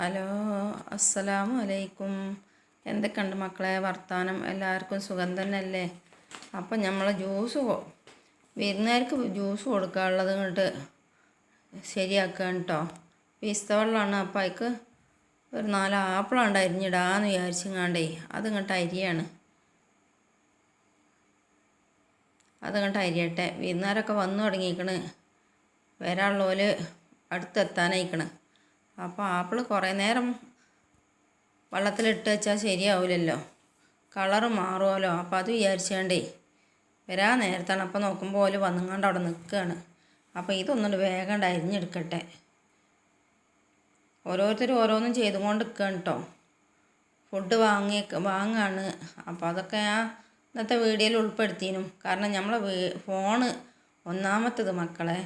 Hello അസ്സലാമു അലൈക്കും. എന്തൊക്കെയുണ്ട് മക്കളെ? വർത്താനം? എല്ലാവർക്കും സുഖം തന്നെയല്ലേ? അപ്പം നമ്മൾ ജ്യൂസ് വിരുന്നുകാർക്ക് ജ്യൂസ് കൊടുക്കാനുള്ളത് ഇങ്ങോട്ട് ശരിയാക്കുക കേട്ടോ പിസ്തവെള്ളമാണ് അപ്പം അതിക്ക് ഒരു നാല് ആപ്പിളുണ്ട് അരിഞ്ഞിടാന്ന് വിചാരിച്ചെങ്ങാണ്ടേ അതിങ്ങോട്ട് അരിയാണ്. അതിങ്ങോട്ട് അരിയട്ടെ. വിരുന്നുകാരൊക്കെ വന്നു തുടങ്ങിയിരിക്കണ് വരാനുള്ളവർ അടുത്തെത്താനായിക്കണ്. അപ്പോൾ ആപ്പിൾ കുറേ നേരം വെള്ളത്തിലിട്ട് വെച്ചാൽ ശരിയാവില്ലല്ലോ കളറ് മാറുമല്ലോ അപ്പോൾ അത് വിചാരിച്ചേണ്ടേ വരാൻ നേരത്താണ്. അപ്പോൾ നോക്കുമ്പോൾ ഓൽ വന്നുകൊണ്ട് അവിടെ നിൽക്കുകയാണ് അപ്പോൾ ഇതൊന്നുകൊണ്ട് വേഗം അരിഞ്ഞെടുക്കട്ടെ. ഓരോരുത്തരും ഓരോന്നും ചെയ്തുകൊണ്ട് നിൽക്കുകയാണ് കേട്ടോ ഫുഡ് വാങ്ങി വാങ്ങാണ്. അപ്പോൾ അതൊക്കെ ഞാൻ ഇന്നത്തെ വീഡിയോയിൽ ഉൾപ്പെടുത്തിനും കാരണം നമ്മളെ ഫോണ് ഒന്നാമത്തത് മക്കളെ.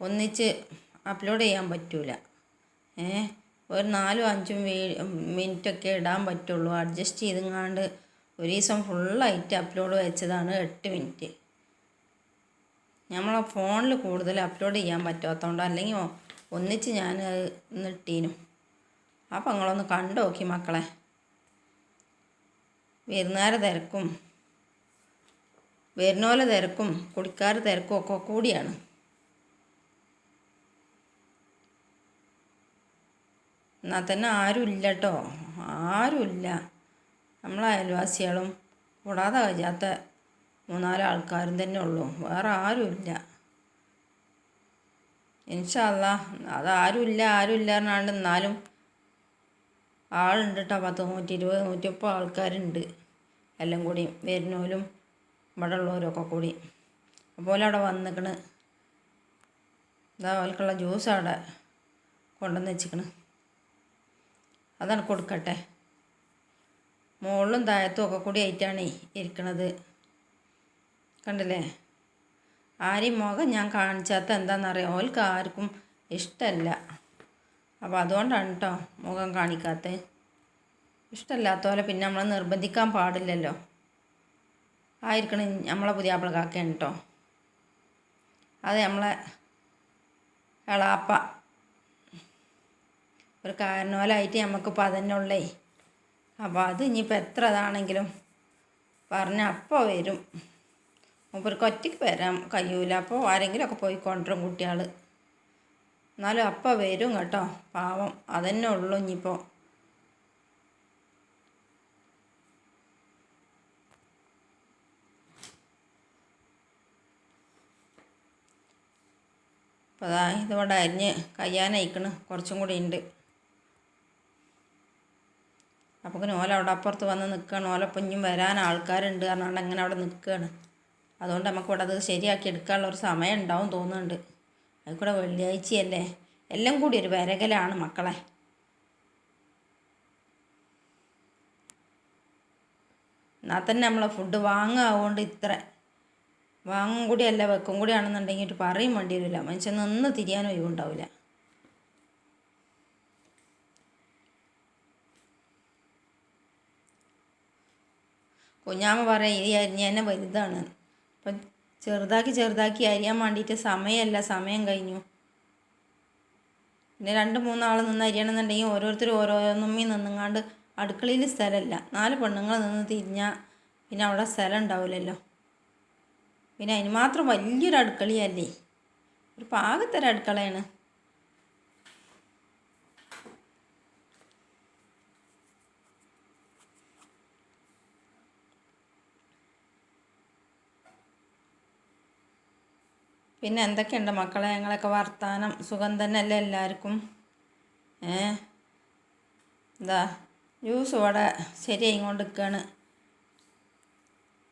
ഒന്നിച്ച് അപ്ലോഡ് ചെയ്യാൻ പറ്റൂല. ഒരു നാലും അഞ്ചും മിനിറ്റൊക്കെ ഇടാൻ പറ്റുള്ളൂ. അഡ്ജസ്റ്റ് ചെയ്തെങ്ങാണ്ട് ഒരു ദിവസം ഫുള്ളായിട്ട് അപ്ലോഡ് വെച്ചതാണ് എട്ട് മിനിറ്റ്. നമ്മളെ ഫോണിൽ കൂടുതൽ അപ്ലോഡ് ചെയ്യാൻ പറ്റാത്തതുകൊണ്ട് അല്ലെങ്കിൽ ഒന്നിച്ച് ഞാൻ നിട്ടീനും അപ്പം നിങ്ങളൊന്ന് കണ്ടു നോക്കി മക്കളെ. വരുന്നവരെ തിരക്കും. വരുന്നോലെ തിരക്കും കുടിക്കാർ തിരക്കും ഒക്കെ കൂടിയാണ്. എന്നാൽ തന്നെ ആരുമില്ല കേട്ടോ ആരുമില്ല. നമ്മളെ അയൽവാസികളും കൂടാതെ കഴിയാത്ത മൂന്നാൽ ആൾക്കാരും തന്നെ ഉള്ളൂ. വേറെ ആരുമില്ല. ഇൻഷല്ല അത് ആരുമില്ല ആരുമില്ല എന്നാണ്ട് എന്നാലും ആളുണ്ട് കേട്ടോ പത്ത് നൂറ്റി ഇരുപത് നൂറ്റി മുപ്പത് ആൾക്കാരുണ്ട്. എല്ലാം കൂടി വരുന്നവരും ഇവിടെ ഉള്ളവരൊക്കെ കൂടി. അതുപോലെ അവിടെ വന്നിക്കണ്. ഇതാ അവർക്കുള്ള ജ്യൂസ് അവിടെ കൊണ്ടുവന്ന് വെച്ചിക്കണ്. അതാണ് കൊടുക്കട്ടെ. മുകളിലും താഴത്തും ഒക്കെ കൂടി ആയിട്ടാണ് ഇരിക്കണത്. കണ്ടില്ലേ? ആരെയും മുഖം ഞാൻ കാണിച്ചാത്ത എന്താണെന്നറിയാം ഓൽക്ക് ആർക്കും ഇഷ്ടമല്ല അപ്പോൾ അതുകൊണ്ടാണ് കേട്ടോ മുഖം കാണിക്കാത്തത് ഇഷ്ടമല്ലാത്ത പോലെ പിന്നെ നമ്മളെ നിർബന്ധിക്കാൻ പാടില്ലല്ലോ. ആയിരിക്കണം നമ്മളെ പുതിയ കേട്ടോ അത് നമ്മളെ എളാപ്പ ഒരു കാരണവലായിട്ട് നമുക്കിപ്പോൾ അതന്നുള്ളേ അപ്പോൾ അത് ഇനിയിപ്പോൾ എത്ര ഇതാണെങ്കിലും പറഞ്ഞ അപ്പോൾ വരും. മൂപ്പർക്ക് ഒറ്റയ്ക്ക് വരാം കഴിയൂല. അപ്പോൾ ആരെങ്കിലുമൊക്കെ പോയി കൊണ്ടുവരും കുട്ടികൾ എന്നാലും അപ്പോൾ വരും കേട്ടോ. പാവം. അതന്നെ ഉള്ളൂ ഇനിയിപ്പോൾ അപ്പോൾ അതാ ഇതുകൊണ്ട് അരിഞ്ഞ് കഴിയാനയക്കണ് കുറച്ചും കൂടി ഉണ്ട്. അപ്പോൾ ഓല അവിടെ അപ്പുറത്ത് വന്ന് നിൽക്കുകയാണ് ഓലപ്പം ഇനിയും വരാൻ ആൾക്കാരുണ്ട് കാരണം അങ്ങനെ അവിടെ നിൽക്കുകയാണ് അതുകൊണ്ട് നമുക്ക് ഇവിടെ അത് ശരിയാക്കി എടുക്കാനുള്ള ഒരു സമയം ഉണ്ടാവും തോന്നുന്നുണ്ട്. അത് കൂടെ വെള്ളിയാഴ്ചയല്ലേ? എല്ലാം കൂടി ഒരു വരകലാണ് മക്കളെ. എന്നാൽ തന്നെ നമ്മളെ ഫുഡ് വാങ്ങാവുകൊണ്ട് ഇത്ര. വാങ്ങും കൂടിയല്ല വെക്കും കൂടി ആണെന്നുണ്ടെങ്കിൽ പറയും വേണ്ടി വരില്ല. മനുഷ്യൻ നിന്ന് തിരിയാനും ഒഴിവുണ്ടാവില്ല. കുഞ്ഞാമ്മ പറയാം ഈ അരിഞ്ഞ തന്നെ വലുതാണ്. അപ്പം ചെറുതാക്കി ചെറുതാക്കി അരിയാൻ വേണ്ടിയിട്ട് സമയമല്ല സമയം കഴിഞ്ഞു. പിന്നെ രണ്ട് മൂന്നാൾ നിന്ന് അരിയണമെന്നുണ്ടെങ്കിൽ ഓരോരുത്തർ ഓരോന്നുമ്മി നിന്നുങ്ങാണ്ട് അടുക്കളയിൽ സ്ഥലമല്ല. നാല് പെണ്ണുങ്ങൾ നിന്ന് തിരിഞ്ഞാൽ പിന്നെ അവിടെ സ്ഥലം ഉണ്ടാവില്ലല്ലോ. പിന്നെ അതിന് മാത്രം വലിയൊരു അടുക്കളയല്ലേ? ഒരു പാകത്തൊരു അടുക്കളയാണ്. പിന്നെ എന്തൊക്കെയുണ്ട് മക്കളെ? ഞങ്ങളൊക്കെ വർത്താനം സുഖം തന്നെയല്ലേ എല്ലാവർക്കും? ഏ? എന്താ? ജ്യൂസ് ഇവിടെ ഇങ്ങോട്ട് കൊണ്ടിരിക്കുകയാണ്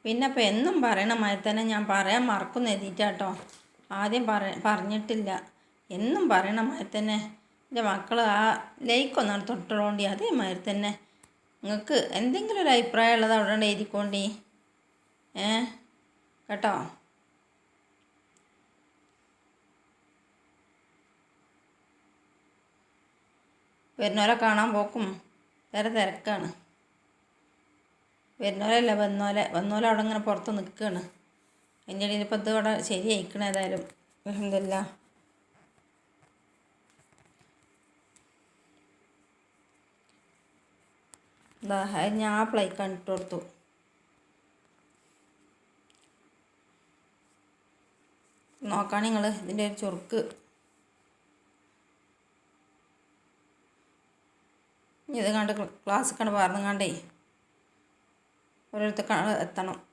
പിന്നെ അപ്പോൾ എന്നും പറയണ തന്നെ ഞാൻ പറയാൻ മറക്കുന്നു എഴുതിയിട്ടാട്ടോ. ആദ്യം പറ പറഞ്ഞിട്ടില്ല. എന്നും പറയണ തന്നെ എന്റെ മക്കൾ ആ ലൈക്കൊന്നാണ് തൊട്ടുള്ളോണ്ടി അതേമാതിരി തന്നെ. നിങ്ങൾക്ക് എന്തെങ്കിലും ഒരു അഭിപ്രായം ഉള്ളത് അവിടെ എഴുതിക്കോണ്ടി. ഏ? കേട്ടോ? വരുന്നവരെ കാണാൻ പോക്കും. വേറെ തിരക്കാണ്. വരുന്നവരല്ല വന്നോലെ വന്നോലെ അവിടെ ഇങ്ങനെ പുറത്ത് നിൽക്കുകയാണ്. അതിന്റെ ഇടയിൽ ഇപ്പോൾ ഇത് ഇവിടെ ശരിയായിക്കണം ഏതായാലും. എന്തെല്ലാം എന്താ ഞാൻ ആപ്പിളായിക്കാൻ കണ്ടിട്ട് കൊടുത്തു. നോക്കാൻ നിങ്ങൾ ഇതിന്റെ ഒരു ചുറുക്ക്. ഇത് കണ്ട് ക്ലാസ് കണ്ട് പറഞ്ഞു കണ്ടേ. ഓരോരുത്തർ എത്തണം.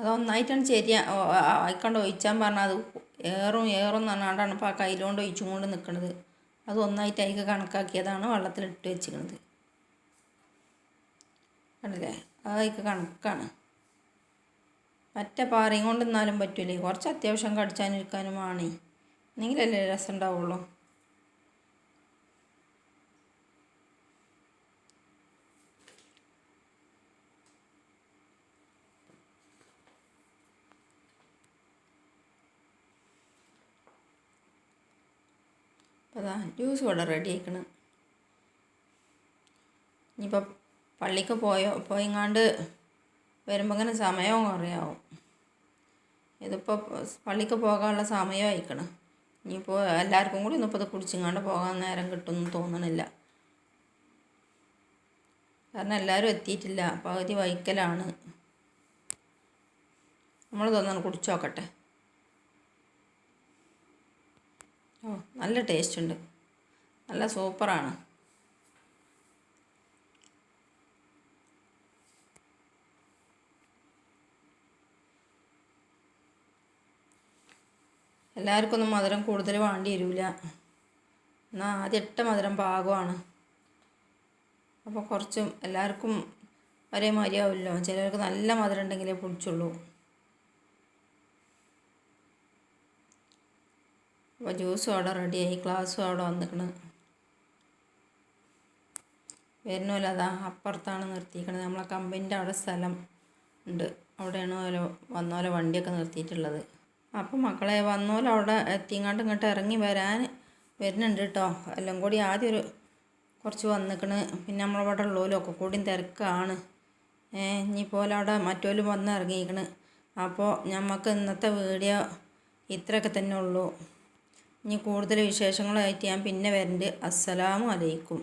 അതൊന്നായിട്ടാണ് ചേരി ആയിക്കൊണ്ട് ഒഴിച്ചാൻ പറഞ്ഞാൽ അത് ഏറും ഏറും നന്നാണ്ടാണ് ഇപ്പോൾ ആ കയ്യിലോണ്ട് ഒഴിച്ചും കൊണ്ട് നിൽക്കുന്നത് അത് ഒന്നായിട്ട് അതിക്ക് കണക്കാക്കിയതാണ് വെള്ളത്തിലിട്ട് വെച്ചിരിക്കുന്നത് കണ്ടില്ലേ? അതിക്ക് കണക്കാണ്. പറ്റ പാറയും കൊണ്ട് നിന്നാലും പറ്റൂലേ? കുറച്ച് അത്യാവശ്യം കടിച്ചാനിരിക്കാനും ആണേ. എന്നെങ്കിലല്ലേ രസം ഉണ്ടാവുള്ളൂ. അതാ ജ്യൂസ് ഇവിടെ റെഡി ആയിക്കണം. ഇനിയിപ്പോൾ പള്ളിക്ക് പോയോ പോയിങ്ങാണ്ട് വരുമ്പോൾ ഇങ്ങനെ സമയവും കുറയാവും. ഇതിപ്പോൾ പള്ളിക്ക് പോകാനുള്ള സമയം അയക്കണം ഇനിയിപ്പോൾ എല്ലാവർക്കും കൂടി ഇന്നിപ്പോൾ ഇത് കുടിച്ചിങ്ങാണ്ട് പോകാൻ നേരം കിട്ടുമെന്ന് തോന്നണില്ല. കാരണം എല്ലാവരും എത്തിയിട്ടില്ല പകുതി വൈക്കലാണ്. നമ്മൾ കുടിച്ചു ഓ നല്ല ടേസ്റ്റ് ഉണ്ട്. നല്ല സൂപ്പറാണ് എല്ലാവർക്കൊന്നും മധുരം കൂടുതൽ വേണ്ടി വരില്ല എന്നാൽ ആദ്യ എട്ട മധുരം പാകമാണ്. അപ്പോൾ കുറച്ചും എല്ലാവർക്കും ഒരേ മാതിരിയാവില്ലോ ചിലർക്ക് നല്ല മധുരം ഉണ്ടെങ്കിലേ പൊടിച്ചുള്ളൂ അപ്പോൾ ജ്യൂസും അവിടെ റെഡിയായി ഗ്ലാസ്സും അവിടെ വന്നിക്കണ്. വരുന്നല്ല അതാ അപ്പുറത്താണ് നിർത്തിയിരിക്കുന്നത് നമ്മളെ കമ്പനിന്റെ അവിടെ സ്ഥലം ഉണ്ട്. അവിടെയാണ് ഓരോ വന്നോലെ വണ്ടിയൊക്കെ നിർത്തിയിട്ടുള്ളത്. അപ്പം മക്കളെ വന്നോലെ അവിടെ എത്തിങ്ങാണ്ട് ഇങ്ങോട്ട് ഇറങ്ങി വരാൻ വരുന്നുണ്ട് കേട്ടോ എല്ലാം കൂടി ആദ്യം ഒരു കുറച്ച് വന്നിക്കണ്. പിന്നെ നമ്മളെ അവിടെ ഉള്ളോലും ഒക്കെ കൂടിയും തിരക്കാണ്. ഇനിയിപ്പോൾ അവിടെ മറ്റോലും വന്ന് ഇറങ്ങിയിരിക്കണ്. അപ്പോൾ നമുക്ക് ഇന്നത്തെ വീഡിയോ ഇത്രയൊക്കെ തന്നെ ഉള്ളൂ. ഇനി കൂടുതൽ വിശേഷങ്ങളായിട്ട് ഞാൻ പിന്നെ വരുന്നുണ്ട് അസ്സലാമു അലൈക്കും.